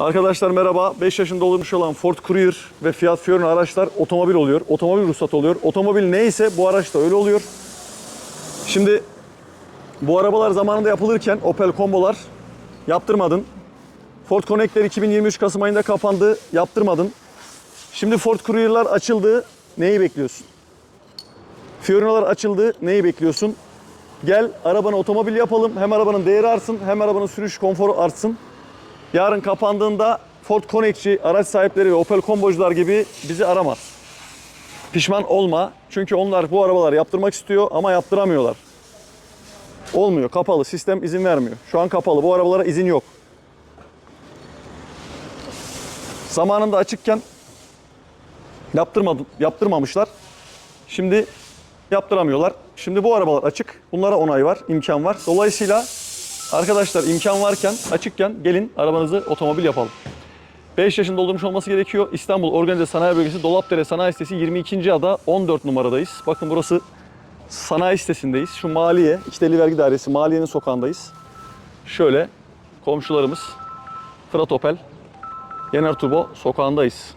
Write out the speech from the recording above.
Arkadaşlar merhaba. 5 yaşında olmuş olan Ford Courier ve Fiat Fiorino araçlar otomobil oluyor. Otomobil ruhsat oluyor. Otomobil neyse bu araç da öyle oluyor. Şimdi bu arabalar zamanında yapılırken Opel Combo'lar yaptırmadın. Ford Connect'ler 2023 Kasım ayında kapandı. Yaptırmadın. Şimdi Ford Courier'lar açıldı. Neyi bekliyorsun? Fiorino'lar açıldı. Neyi bekliyorsun? Gel arabana otomobil yapalım. Hem arabanın değeri artsın hem arabanın sürüş konforu artsın. Yarın kapandığında Ford Connect'çi, araç sahipleri ve Opel Combo'cular gibi bizi arama. Pişman olma. Çünkü onlar bu arabaları yaptırmak istiyor ama yaptıramıyorlar. Olmuyor. Kapalı. Sistem izin vermiyor. Şu an kapalı. Bu arabalara izin yok. Zamanında açıkken yaptırmadı, yaptırmamışlar. Şimdi yaptıramıyorlar. Şimdi bu arabalar açık. Bunlara onay var, imkan var. Dolayısıyla arkadaşlar imkan varken, açıkken gelin arabanızı otomobil yapalım. 5 yaşında doldurmuş olması gerekiyor. İstanbul Organize Sanayi Bölgesi Dolapdere Sanayi Sitesi 22. ada 14 numaradayız. Bakın burası sanayi sitesindeyiz. Şu maliye, İçteli Vergi Dairesi maliyenin sokağındayız. Şöyle komşularımız Fırat Opel, Yener Turbo sokağındayız.